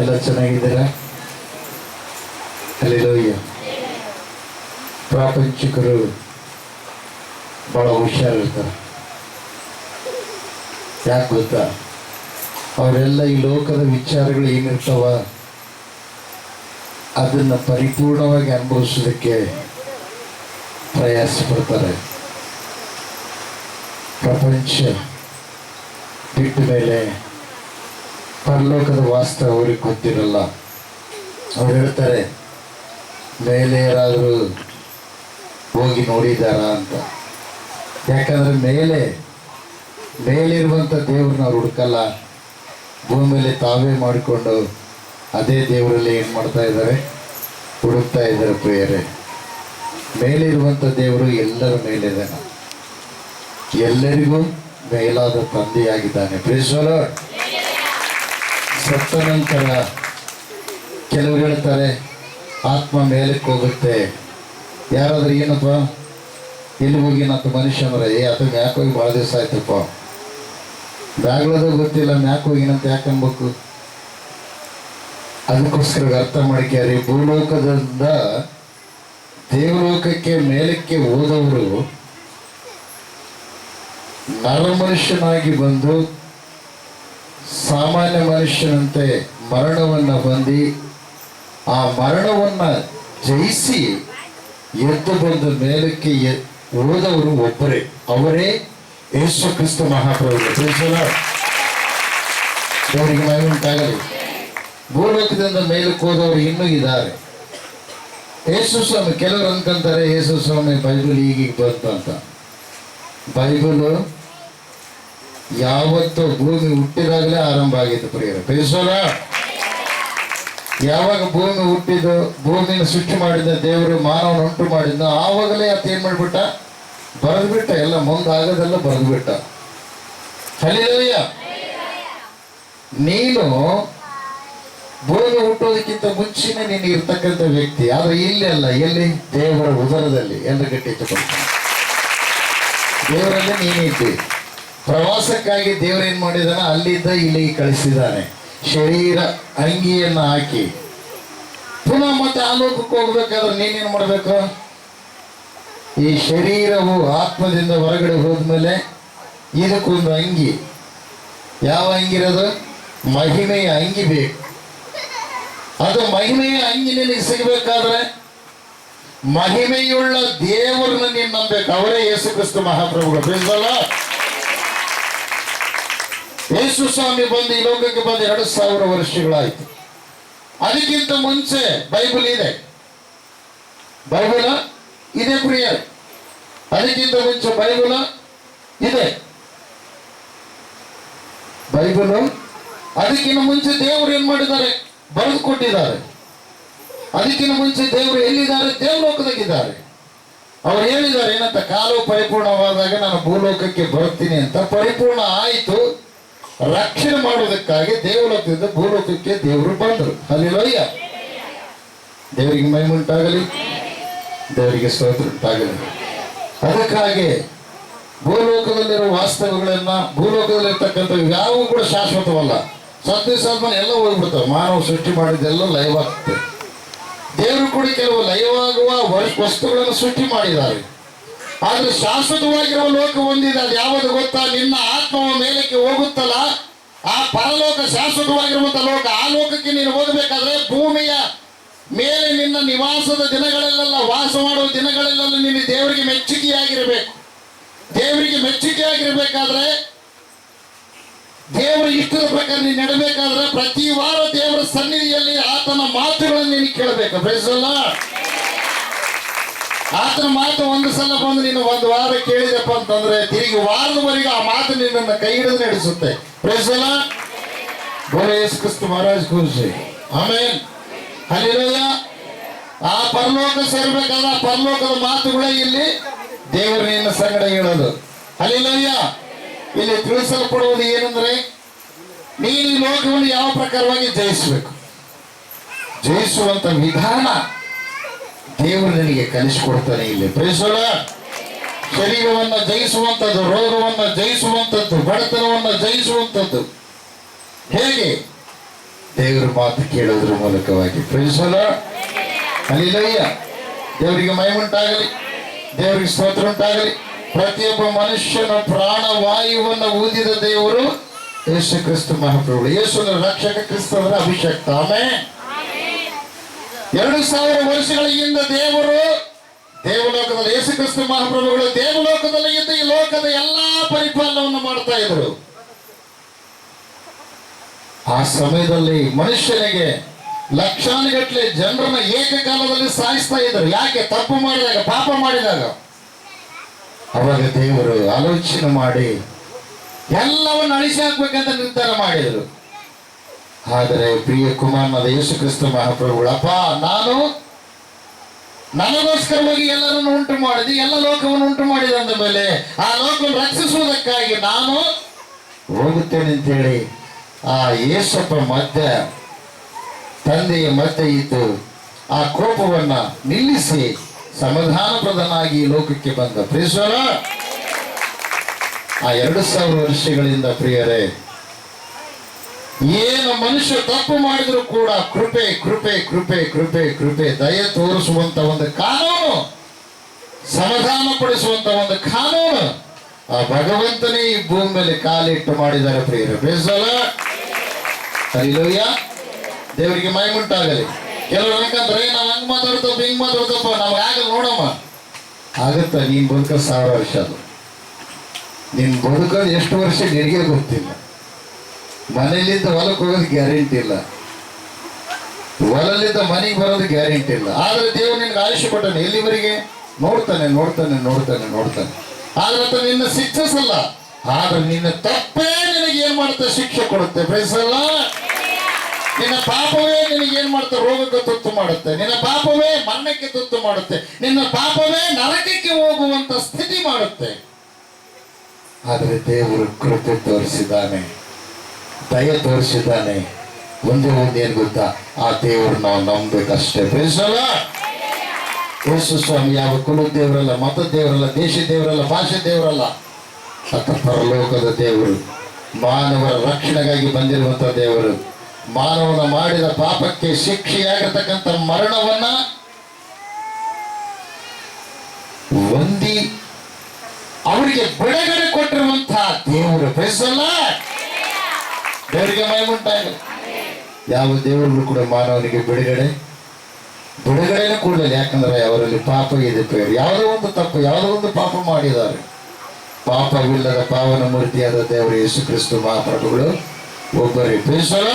ಎಲ್ಲ ಚೆನ್ನಾಗಿದ್ದೀರಾ. ಅಲ್ಲಿರೋಯ್ಯ ಪ್ರಾಪಂಚಿಕರು ಬಹಳ ಹುಷಾರಿರ್ತಾರೆ. ಯಾಕೆ ಗೊತ್ತಾ? ಅವರೆಲ್ಲ ಈ ಲೋಕದ ವಿಚಾರಗಳು ಏನಿರ್ತಾವ, ಅದನ್ನು ಪರಿಪೂರ್ಣವಾಗಿ ಅನುಭವಿಸೋದಕ್ಕೆ ಪ್ರಯಾಸ ಪಡ್ತಾರೆ. ಪ್ರಪಂಚ ಬಿಟ್ಟ ಮೇಲೆ ಪರಲೋಕದ ವಾಸ್ತವ ಅವ್ರಿಗೆ ಗೊತ್ತಿರಲ್ಲ. ಅವ್ರು ಹೇಳ್ತಾರೆ ಮೇಲೆ ಯಾರಾದರೂ ಹೋಗಿ ನೋಡಿದಾರ ಅಂತ. ಯಾಕಂದ್ರೆ ಮೇಲೆ ಮೇಲಿರುವಂಥ ದೇವ್ರನ್ನ ಅವ್ರು ಹುಡುಕಲ್ಲ. ಭೂಮಿಯಲ್ಲಿ ತಾವೇ ಮಾಡಿಕೊಂಡು ಅದೇ ದೇವರಲ್ಲಿ ಏನು ಮಾಡ್ತಾ ಇದ್ದಾರೆ? ಹುಡುಕ್ತಾ ಇದ್ದಾರೆ ಪ್ರಿಯರೇ. ಮೇಲಿರುವಂಥ ದೇವರು ಎಲ್ಲರ ಮೇಲಿದ್ದಾನೆ ಎಲ್ಲರಿಗೂ ಮೇಲಾದ ತಂದೆಯಾಗಿದ್ದಾನೆ. ಪ್ರೀಶ್ವರ ಸತ್ತ ನಂತರ ಕೆಲವರು ಹೇಳ್ತಾರೆ, ಆತ್ಮ ಮೇಲಕ್ಕೆ ಹೋಗುತ್ತೆ. ಯಾರಾದ್ರೂ ಏನಪ್ಪ? ಎಲ್ಲಿ ಹೋಗಿ ನತ್ತು ಮನುಷ್ಯ ಅಂದ್ರೆ ಏ, ಅದು ಮ್ಯಾಕ್ ಹೋಗಿ ಭಾಳ ದಿವಸ ಆಯ್ತಪ್ಪ. ಬ್ಯಾಗ್ಲದ ಗೊತ್ತಿಲ್ಲ ಮ್ಯಾಕ್ ಹೋಗಿನಂತ ಯಾಕೆ ಅನ್ಬೇಕು? ಅದಕ್ಕೋಸ್ಕರ ಅರ್ಥ ಮಾಡಿಕ್ಯಾರಿ ಭೂಲೋಕದಿಂದ ದೇವಲೋಕಕ್ಕೆ ಮೇಲಕ್ಕೆ ಹೋದವರು ನರಮನುಷ್ಯನಾಗಿ ಬಂದು ಸಾಮಾನ್ಯ ಮನುಷ್ಯನಂತೆ ಮರಣವನ್ನು ಹೊಂದಿ ಆ ಮರಣವನ್ನು ಜಯಿಸಿ ಎದ್ದು ಬಂದ ಮೇಲಕ್ಕೆ ಹೋದವರು ಒಬ್ಬರೇ, ಅವರೇ ಯೇಸು ಕ್ರಿಸ್ತ ಮಹಾಪ್ರಭು ಅವರಿಗೆ ಮಹಿಮೆ ಉಂಟಾಗಲಿ. ಭೂಲೋಕದಿಂದ ಮೇಲಕ್ಕೆ ಹೋದವರು ಇನ್ನೂ ಇದ್ದಾರೆ. ಯೇಸು ಸ್ವಾಮಿ, ಕೆಲವರು ಅನ್ಕೊಂತಾರೆ ಯೇಸು ಸ್ವಾಮಿ, ಬೈಬಲ್ ಈಗೀಗ ಬಂತು ಅಂತ. ಬೈಬಲು ಯಾವತ್ತು ಭೂಮಿ ಹುಟ್ಟಿದಾಗಲೇ ಆರಂಭ ಆಗಿತ್ತು ಪ್ರಿಯರು. ಬೇಸೋಲ ಯಾವಾಗ ಭೂಮಿ ಹುಟ್ಟಿದ್ದು, ಭೂಮಿನ ಸೃಷ್ಟಿ ಮಾಡಿದ ದೇವರು ಮಾನವನ ಉಂಟು ಮಾಡಿದ್ದ ಆವಾಗಲೇ ಆತ ಏನ್ ಮಾಡ್ಬಿಟ್ಟ? ಬರೆದ್ಬಿಟ್ಟ. ಎಲ್ಲ ಮುಂದಾಗದೆಲ್ಲ ಬರೆದ್ಬಿಟ್ಟ. ಕಲಿಯ ನೀನು ಭೂಮಿ ಹುಟ್ಟೋದಕ್ಕಿಂತ ಮುಂಚಿನ ನೀನು ಇರ್ತಕ್ಕಂಥ ವ್ಯಕ್ತಿ. ಆದ್ರೆ ಇಲ್ಲಿ ಅಲ್ಲ, ಎಲ್ಲಿ? ದೇವರ ಉದರದಲ್ಲಿ. ಎಲ್ಲ ಗಟ್ಟಿ ದೇವರಲ್ಲೇ ನೀನಿದ್ದಿ. ಪ್ರವಾಸಕ್ಕಾಗಿ ದೇವರು ಏನ್ ಮಾಡಿದಾನ? ಅಲ್ಲಿಂದ ಇಲ್ಲಿಗೆ ಕಳಿಸಿದ್ದಾನೆ ಶರೀರ ಅಂಗಿಯನ್ನ ಹಾಕಿ. ಪುನಃ ಮತ್ತೆ ಆಲೋಕಕ್ಕೆ ಹೋಗ್ಬೇಕಾದ್ರೆ ನೀನೇನು ಮಾಡ್ಬೇಕು? ಈ ಶರೀರವು ಆತ್ಮದಿಂದ ಹೊರಗಡೆ ಹೋದ್ಮೇಲೆ ಇದಕ್ಕೊಂದು ಅಂಗಿ. ಯಾವ ಅಂಗಿ ಇರೋದು? ಮಹಿಮೆಯ ಅಂಗಿ ಬೇಕು. ಅದು ಮಹಿಮೆಯ ಅಂಗಿ ನಿನಗೆ ಸಿಗಬೇಕಾದ್ರೆ ಮಹಿಮೆಯುಳ್ಳ ದೇವರನ್ನ ನೀನು ನಂಬಬೇಕು. ಅವರೇ ಯೇಸು ಕ್ರಿಸ್ತ ಮಹಾಪ್ರಭುಗಳು. ಯೇಸು ಸ್ವಾಮಿ ಬಂದು ಈ ಲೋಕಕ್ಕೆ ಬಂದ ಎರಡು ಸಾವಿರ ವರ್ಷಗಳಾಯ್ತು. ಅದಕ್ಕಿಂತ ಮುಂಚೆ ಬೈಬಲ್ ಇದೆ. ಬೈಬಲ ಇದೆ ಪ್ರಿಯ ಅದಕ್ಕಿಂತ ಮುಂಚೆ ಬೈಬಲ ಇದೆ. ಬೈಬಲು ಅದಕ್ಕಿಂತ ಮುಂಚೆ ದೇವರು ಏನ್ ಮಾಡಿದ್ದಾರೆ? ಬರೆದು ಕೊಟ್ಟಿದ್ದಾರೆ ಅದಕ್ಕಿಂತ ಮುಂಚೆ ದೇವರು ಎಲ್ಲಿದ್ದಾರೆ? ದೇವಲೋಕದಾಗಿದ್ದಾರೆ ಅವ್ರು ಹೇಳಿದ್ದಾರೆ, ಏನಂತ ಕಾಲು ಪರಿಪೂರ್ಣವಾದಾಗ ನಾನು ಭೂಲೋಕಕ್ಕೆ ಬರ್ತೀನಿ ಅಂತ. ಪರಿಪೂರ್ಣ ಆಯಿತು. ರಕ್ಷಣೆ ಮಾಡುವುದಕ್ಕಾಗಿ ದೇವಲೋಕದಿಂದ ಭೂಲೋಕಕ್ಕೆ ದೇವರು ಬಂದರು. ಅಲ್ಲಿ ಲೋಯ್ಯ ದೇವರಿಗೆ ಮೈ ಉಂಟಾಗಲಿ. ದೇವರಿಗೆ ಸ್ತೋತ್ರ ಉಂಟಾಗಲಿ. ಅದಕ್ಕಾಗಿ ಭೂಲೋಕದಲ್ಲಿರುವ ವಾಸ್ತವಗಳನ್ನ ಭೂಲೋಕದಲ್ಲಿರ್ತಕ್ಕಂಥ ಯಾವೂ ಕೂಡ ಶಾಶ್ವತವಲ್ಲ. ಸಾಧನ ಎಲ್ಲ ಹೋಗ್ಬಿಡ್ತವೆ. ಮಾನವ ಸೃಷ್ಟಿ ಮಾಡಿದ್ದೆಲ್ಲ ಲೈವ್ ಆಗ್ತದೆ ದೇವರು ಕೂಡ ಕೆಲವು ಲಯವಾಗುವ ಆಗುವ ವಸ್ತುಗಳನ್ನು ಸೃಷ್ಟಿ ಮಾಡಿದ್ದಾರೆ. ಆದ್ರೆ ಶಾಶ್ವತವಾಗಿರುವ ಲೋಕ ಹೊಂದಿದೆ. ಅದು ಯಾವುದು ಗೊತ್ತಾ? ನಿನ್ನ ಆತ್ಮವ ಮೇಲಕ್ಕೆ ಹೋಗುತ್ತಲ್ಲ? ಆ ಪರಲೋಕ ಶಾಶ್ವತವಾಗಿರುವಂತ ಲೋಕ. ಆ ಲೋಕಕ್ಕೆ ನೀನು ಹೋಗಬೇಕಾದ್ರೆ ಭೂಮಿಯ ಮೇಲೆ ನಿನ್ನ ನಿವಾಸದ ದಿನಗಳಲ್ಲೆಲ್ಲ ವಾಸ ಮಾಡುವ ದಿನಗಳಲ್ಲೆಲ್ಲ ನೀನು ದೇವರಿಗೆ ಮೆಚ್ಚುಗೆಯಾಗಿರಬೇಕು. ದೇವರಿಗೆ ಮೆಚ್ಚುಗೆಯಾಗಿರಬೇಕಾದ್ರೆ ದೇವರ ಇಷ್ಟದ ಪ್ರಕಾರ ನೀನು ನಡಬೇಕಾದ್ರೆ ಪ್ರತಿ ವಾರ ದೇವರ ಸನ್ನಿಧಿಯಲ್ಲಿ ಆತನ ಮಾತುಗಳನ್ನು ನೀನು ಕೇಳಬೇಕು. ಪ್ರೈಸಲ್ಲ ಆತನ ಮಾತು ಒಂದು ಸಲ ಬಂದು ನೀನು ಒಂದು ವಾರ ಕೇಳಿದಪ್ಪ ಅಂತಂದ್ರೆ ತಿರುಗಿ ವಾರದವರೆಗೆ ಆ ಮಾತು ನಿನ್ನನ್ನು ಕೈ ಹಿಡಿದು ನಡೆಸುತ್ತೆ. ಪ್ರೈಸಲ್ಲ ಬೋಲ ಯೇಸು ಕ್ರಿಸ್ತು ಮಹಾರಾಜ್ ಕೂರಿಸಿ. ಆಮೇಲೆ ಅಲ್ಲಿರೋದ ಆ ಪರಲೋಕ ಸೇರ್ಬೇಕಾದ ಪರಲೋಕದ ಮಾತುಗಳೇ ಇಲ್ಲಿ ದೇವರು ನಿನ್ನ ಸಂಗಡ ಹೇಳೋದು. ಅಲ್ಲಿಲ್ಲಯ್ಯ ಇಲ್ಲಿ ತಿಳಿಸಲ್ಪಡುವುದು ಏನಂದ್ರೆ ನೀನು ಈ ಲೋಕವನ್ನು ಯಾವ ಪ್ರಕಾರವಾಗಿ ಜಯಿಸಬೇಕು? ಜಯಿಸುವಂತ ವಿಧಾನ. ದೇವರು ನಿನಗೆ ಕಲಿಸಿಕೊಡ್ತಾನೆ ಇಲ್ಲಿ. ಪ್ರೇಸಲ ಶರೀರವನ್ನು ಜಯಿಸುವಂಥದ್ದು, ರೋಗವನ್ನು ಜಯಿಸುವಂಥದ್ದು, ಬಡತನವನ್ನು ಜಯಿಸುವಂಥದ್ದು. ಹೇಗೆ? ದೇವರ ಮಾತು ಕೇಳೋದ್ರ ಮೂಲಕವಾಗಿ. ಪ್ರೇಸಲ ಅಲ್ಲಿಲ್ಲಯ್ಯ ದೇವರಿಗೆ ಮೈಮುಂಟಾಗಲಿ ದೇವರಿಗೆ ಸ್ತೋತ್ರ ಉಂಟಾಗಲಿ. ಪ್ರತಿಯೊಬ್ಬ ಮನುಷ್ಯನ ಪ್ರಾಣ ವಾಯುವನ್ನು ಊದಿದ ದೇವರು ಯೇಸು ಕ್ರಿಸ್ತ ಮಹಾಪ್ರಭು ಯೇಸುನ ರಕ್ಷಕ ಕ್ರಿಸ್ತವರ ಅಭಿಷೇಕ ಆಮೇಲೆ ಎರಡು ಸಾವಿರ ವರ್ಷಗಳ ಹಿಂದೆ ದೇವರು ದೇವಲೋಕದಲ್ಲಿ ಯೇಸು ಕ್ರಿಸ್ತ ಮಹಾಪ್ರಭುಗಳು ದೇವಲೋಕದಲ್ಲಿ ಇದ್ದು ಈ ಲೋಕದ ಎಲ್ಲಾ ಪರಿಪಾಲನವನ್ನು ಮಾಡ್ತಾ ಇದ್ರು. ಆ ಸಮಯದಲ್ಲಿ ಮನುಷ್ಯನಿಗೆ ಲಕ್ಷಾನುಗಟ್ಟಲೆ ಜನರನ್ನ ಏಕಕಾಲದಲ್ಲಿ ಸಾಯಿಸ್ತಾ ಇದ್ರು. ಯಾಕೆ? ತಪ್ಪು ಮಾಡಿದಾಗ, ಪಾಪ ಮಾಡಿದಾಗ. ಅವಾಗ ದೇವರು ಆಲೋಚನೆ ಮಾಡಿ ಎಲ್ಲವನ್ನು ಅಳಿಸಿ ಹಾಕ್ಬೇಕಂತ ನಿರ್ಧಾರ ಮಾಡಿದರು. ಆದರೆ ಪ್ರಿಯ ಕುಮಾರನಾದ ಯೇಸು ಕ್ರಿಸ್ತ ಮಹಾಪ್ರಭುಗಳು, ಅಪ್ಪ, ನಾನು ನನಗೋಸ್ಕರವಾಗಿ ಎಲ್ಲರನ್ನು ಉಂಟು ಮಾಡಿದೆ, ಎಲ್ಲ ಲೋಕವನ್ನು ಉಂಟು ಮಾಡಿದೆ ಅಂದ ಮೇಲೆ ಆ ಲೋಕವನ್ನು ರಕ್ಷಿಸುವುದಕ್ಕಾಗಿ ನಾನು ಹೋಗುತ್ತೇನೆ ಅಂತೇಳಿ ಆ ಯೇಸಪ್ಪ ಮಧ್ಯ, ತಂದೆಯ ಮಧ್ಯೆ ಇದ್ದು ಆ ಕೋಪವನ್ನ ನಿಲ್ಲಿಸಿ ಸಮಾಧಾನ ಪ್ರದನಾಗಿ ಲೋಕಕ್ಕೆ ಬಂದ. ಪ್ರೀಶ್ವರ ಆ ಎರಡು ಸಾವಿರ ವರ್ಷಗಳಿಂದ ಪ್ರಿಯರೇ ಏನು ಮನುಷ್ಯ ತಪ್ಪು ಮಾಡಿದ್ರು ಕೂಡ ಕೃಪೆ ಕೃಪೆ ಕೃಪೆ ಕೃಪೆ ಕೃಪೆ, ದಯ ತೋರಿಸುವಂತ ಒಂದು ಕಾನೂನು, ಸಮಾಧಾನ ಪಡಿಸುವಂತ ಒಂದು ಕಾನೂನು ಆ ಭಗವಂತನೇ ಈ ಭೂಮಿ ಮೇಲೆ ಕಾಲಿಟ್ಟು ಮಾಡಿದ್ದಾರೆ ಪ್ರಿಯರು. ಬೇಸಲ್ಲ ದೇವರಿಗೆ ದೇವರಿಗೆ ಉಂಟಾಗಲಿ ಕೆಲವರು ಯಾಕಂದ್ರೆ ನಾವು ಹಂಗ್ ಮಾತಾಡ್ತಪ್ಪ ಹಿಂಗ್ ಮಾತಾಡ್ತಪ್ಪ ನಾವು ಆಗಲ್ಲ ನೋಡಮ್ಮ. ಆಗತ್ತ, ನೀನ್ ಬದುಕ ಸಾವಿರ ವರ್ಷ ಅದು. ನಿನ್ ಬದುಕ ಎಷ್ಟು ವರ್ಷ ನಿನಗೆ ಗೊತ್ತಿಲ್ಲ. ಮನೆಯಲ್ಲಿದ್ದ ಹೊಲಕ್ಕೆ ಹೋಗೋದು ಗ್ಯಾರಂಟಿ ಇಲ್ಲ. ಹೊಲಲ್ಲಿದ್ದ ಮನೆಗೆ ಬರೋದು ಗ್ಯಾರಂಟಿ ಇಲ್ಲ. ಆದ್ರೆ ದೇವರು ನಿನ್ಗೆ ಆಯುಷ್ಯ ಕೊಟ್ಟಾನೆ, ಎಲ್ಲಿವರೆಗೆ? ನೋಡ್ತಾನೆ ನೋಡ್ತಾನೆ ನೋಡ್ತಾನೆ ನೋಡ್ತಾನೆ. ಆದ್ರೆ ಆತ ನಿನ್ನ ಶಿಕ್ಷಿಸಲ್ಲ ಆದ್ರೆ ನಿನ್ನ ತಪ್ಪೇ ನಿನಗೆ ಏನ್ ಮಾಡುತ್ತೆ? ಶಿಕ್ಷೆ ಕೊಡುತ್ತೆ. ಬೇಸಲ್ಲ ನಿನ್ನ ಪಾಪವೇ ನಿನಗೆ ಏನ್ ಮಾಡುತ್ತೆ? ರೋಗಕ್ಕೆ ತುತ್ತು ಮಾಡುತ್ತೆ. ನಿನ್ನ ಪಾಪವೇ ಮರಣಕ್ಕೆ ತುತ್ತು ಮಾಡುತ್ತೆ. ನಿನ್ನ ಪಾಪವೇ ನರಕಕ್ಕೆ ಹೋಗುವಂತ ಸ್ಥಿತಿ ಮಾಡುತ್ತೆ. ಆದರೆ ದೇವರು ಕೃತಿ ತೋರಿಸಿದ್ದಾನೆ. ದಯ ತೋರಿಸಿದ್ದಾನೆ ಒಂದೇ ಒಂದು ಏನ್ ಗೊತ್ತಾ? ಆ ದೇವರು ನಾವು ನಂಬಬೇಕಷ್ಟೇ ಬೇಸಲ್ಲ ಯೇಸು ಸ್ವಾಮಿ, ಯಾವ ಕುಲ ದೇವರಲ್ಲ, ಮತ ದೇವರಲ್ಲ, ದೇಶ ದೇವರಲ್ಲ, ಭಾಷೆ ದೇವರಲ್ಲ ಅತ್ತ ಪರಲೋಕದ ದೇವರು, ಮಾನವರ ರಕ್ಷಣೆಗಾಗಿ ಬಂದಿರುವಂತ ದೇವರು, ಮಾನವನ ಮಾಡಿದ ಪಾಪಕ್ಕೆ ಶಿಕ್ಷೆಯಾಗಿರ್ತಕ್ಕಂಥ ಮರಣವನ್ನ ಹೊಂದಿ ಅವರಿಗೆ ಬಿಡುಗಡೆ ಕೊಟ್ಟಿರುವಂತಹ ದೇವರು. ಬೇಸಲ್ಲ ದೇವರಿಗೆ ಮೈಮುಂಟಾಗಲಿ ಯಾವ ದೇವರಲ್ಲೂ ಕೂಡ ಮಾನವನಿಗೆ ಬಿಡುಗಡೆ, ಬಿಡುಗಡೆನೂ ಕೊಡಲಿಲ್ಲ ಯಾಕಂದ್ರೆ ಅವರಲ್ಲಿ ಪಾಪ ಇದೆ ಪೇರು. ಯಾವುದೋ ಒಂದು ತಪ್ಪು, ಯಾವುದೋ ಒಂದು ಪಾಪ ಮಾಡಿದ್ದಾರೆ. ಪಾಪವಿಲ್ಲದ ಪಾವನ ಮೂರ್ತಿಯಾದ ದೇವರು ಯೇಸು ಕ್ರಿಸ್ತು ಮಹಾಪ್ರಭುಗಳು, ಒಬ್ಬರೇ. ಬೇಸಲ್ಲ